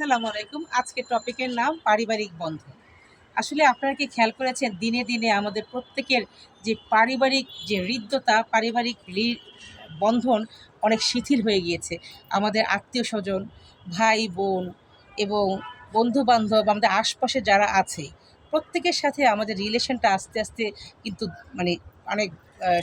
আসসালামু আলাইকুম। আজকে টপিকের নাম পারিবারিক বন্ধন। আসলে আপনারা কি খেয়াল করেছেন, দিনে দিনে আমাদের প্রত্যেকের যে পারিবারিক যে হৃদ্যতা, পারিবারিক বন্ধন অনেক শিথিল হয়ে গিয়েছে। আমাদের আত্মীয় স্বজন, ভাই, বোন এবং বন্ধু বান্ধব আমাদের আশপাশে যারা আছে, প্রত্যেকের সাথে আমাদের রিলেশনটা আস্তে আস্তে কিন্তু মানে অনেক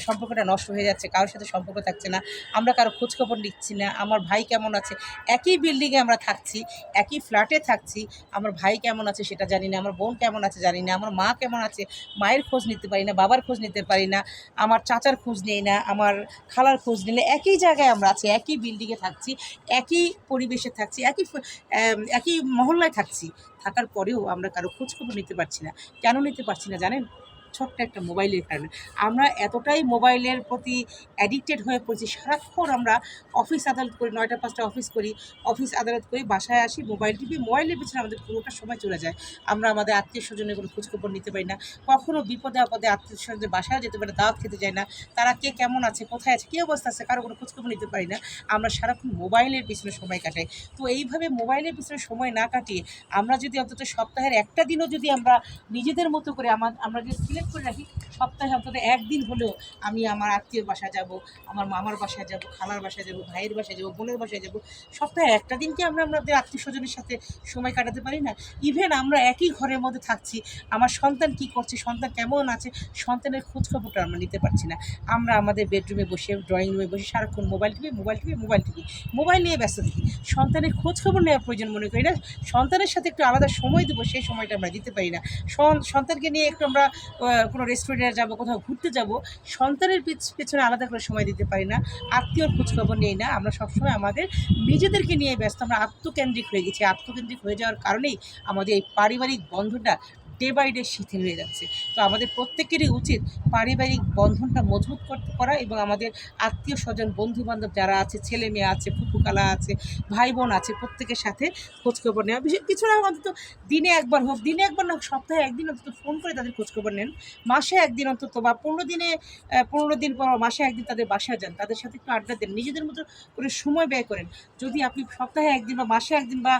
সম্পর্কটা নষ্ট হয়ে যাচ্ছে, কারোর সাথে সম্পর্ক থাকছে না, আমরা কারও খোঁজখবর নিচ্ছি না, আমার ভাই কেমন আছে, একই বিল্ডিংয়ে আমরা থাকছি, একই ফ্ল্যাটে থাকছি, আমার ভাই কেমন আছে সেটা জানি না, আমার বোন কেমন আছে জানি না, আমার মা কেমন আছে, মায়ের খোঁজ নিতে পারি না, বাবার খোঁজ নিতে পারি না, আমার চাচার খোঁজ নেই না, আমার খালার খোঁজ নিলে একই জায়গায় আমরা আছি, একই বিল্ডিংয়ে থাকছি, একই পরিবেশে থাকছি, একই একই মহল্লায় থাকছি, থাকার পরেও আমরা কারও খোঁজখবর নিতে পারছি না, কেন নিতে পারছি না জানেন? ছোট্ট একটা মোবাইলের কারণে। আমরা এতটাই মোবাইলের প্রতি অ্যাডিক্টেড হয়ে পড়েছি, সারাক্ষণ আমরা অফিস আদালত করি, নয়টা, পাঁচটা অফিস করি অফিস আদালত করি, বাসায় আসি, মোবাইল টিপি মোবাইলের পিছনে আমাদের পুরোটা সময় চলে যায়। আমরা আমাদের আত্মীয় স্বজনের কোনো খোঁজখবর নিতে পারি না। কখনো বিপদে আপদে আত্মীয় স্বজনের বাসায় যেতে পারি না, দাওয়াত খেতে যাই না। তারা কে কেমন আছে, কোথায় আছে, কী অবস্থা আছে, কারও কোনো খোঁজখবর নিতে পারি না। আমরা সারাক্ষণ মোবাইলের পিছনে সময় কাটাই। তো এইভাবে মোবাইলের পিছনে সময় না কাটিয়ে আমরা যদি অন্তত সপ্তাহের একটা দিনও যদি আমরা নিজেদের মতো করে আমার আমরা যদি সিলেক্ট করে রাখি, সপ্তাহে অন্তত একদিন হলেও আমি আমার আত্মীয়র বাসায় যাব, আমার মামার বাসায় যাব, খালার বাসায় যাব, ভাইয়ের বাসায় যাব, বোনের বাসায় যাব। সপ্তাহে একটা দিন কি আমরা আমাদের আত্মীয় স্বজনের সাথে সময় কাটাতে পারি না? ইভেন আমরা একই ঘরের মধ্যে থাকছি, আমার সন্তান কি করছে, সন্তান কেমন আছে, সন্তানের খোঁজখবরটা আমরা নিতে পারছি না। আমরা আমাদের বেডরুমে বসে ড্রয়িং রুমে বসে সারাক্ষণ মোবাইল টিপি মোবাইল টিপি মোবাইল টিপি মোবাইল নিয়ে ব্যস্ত থাকি। সন্তানের খোঁজ খবর নেওয়ার প্রয়োজন মনে করি না। সন্তানের সাথে একটু আলাদা সময় দেবো, সেই সময়টা আমরা দিতে পারি না। সন- সন্তানকে নিয়ে একটু আমরা কোনো রেস্টুরেন্টে যাব, কোথাও ঘুরতে যাব, সন্তানের পিছ- পেছনে আলাদা করে সময় দিতে পারি না, আত্মীয়র খোঁজখবর নেই না। আমরা সবসময় আমাদের নিজেদেরকে নিয়ে ব্যস্ত, আমরা আত্মকেন্দ্রিক হয়ে গেছি। আত্মকেন্দ্রিক হয়ে যাওয়ার কারণেই আমাদের এই পারিবারিক বন্ধনটা ডে বাই ডে শিথিল হয়ে যাচ্ছে। তো আমাদের প্রত্যেকেরই উচিত পারিবারিক বন্ধনটা মজবুত করতে করা এবং আমাদের আত্মীয় স্বজন বন্ধু বান্ধব যারা আছে, ছেলে মেয়ে আছে ফুপুকালা আছে ভাই বোন আছে, প্রত্যেকের সাথে খোঁজখবর নেওয়া। বিশেষ কিছু না, অন্তত দিনে একবার হোক, দিনে একবার না হোক, সপ্তাহে একদিন অন্তত ফোন করে তাদের খোঁজখবর নেন। মাসে একদিন অন্তত বা পনেরো দিনে পনেরো দিন পর মাসে একদিন তাদের বাসায় যান। তাদের সাথে একটু আড্ডা দেন, নিজেদের মতো করে সময় ব্যয় করেন। যদি আপনি সপ্তাহে একদিন বা মাসে একদিন বা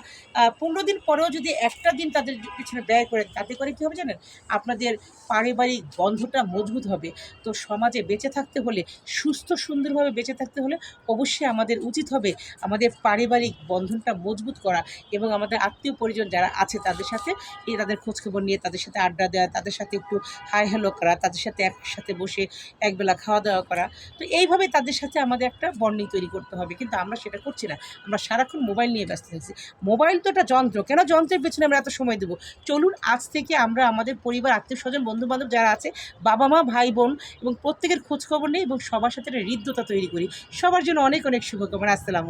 পনেরো দিন পরেও যদি একটা দিন তাদের পিছনে ব্যয় করেন, তাতে করে কী হবে জানেন? আপনাদের পারিবারিক বন্ধটা মজবুত হবে। তো সমাজে বেঁচে থাকতে হলে, সুস্থ সুন্দরভাবে বেঁচে থাকতে হলে অবশ্যই আমাদের উচিত হবে আমাদের পারিবারিক বন্ধনটা মজবুত করা এবং আমাদের আত্মীয় পরিজন যারা আছে তাদের সাথে এই তাদের খোঁজখবর নিয়ে, তাদের সাথে আড্ডা দেওয়া, তাদের সাথে একটু হাই হ্যালো করা, তাদের সাথে একসাথে বসে একবেলা খাওয়া দাওয়া করা। তো এইভাবে তাদের সাথে আমাদের একটা বন্ডিং তৈরি করতে হবে। কিন্তু আমরা সেটা করছি না। আমরা সারাক্ষণ মোবাইল নিয়ে ব্যস্ত থাকছি। মোবাইল তো একটা যন্ত্র। কেন যন্ত্রের পেছনে আমরা এত সময় দেবো? চলুন আজ থেকে আমরা আমাদের পরিবার আত্মীয় স্বজন বন্ধুবান্ধব যারা আছে, বাবা মা, ভাই বোন এবং প্রত্যেকের খোঁজখবর নিই এবং সবার সাথে একটা হৃদ্যতা তৈরি করি। সবার জন্য অনেক অনেক শুভকামনা। আসসালাম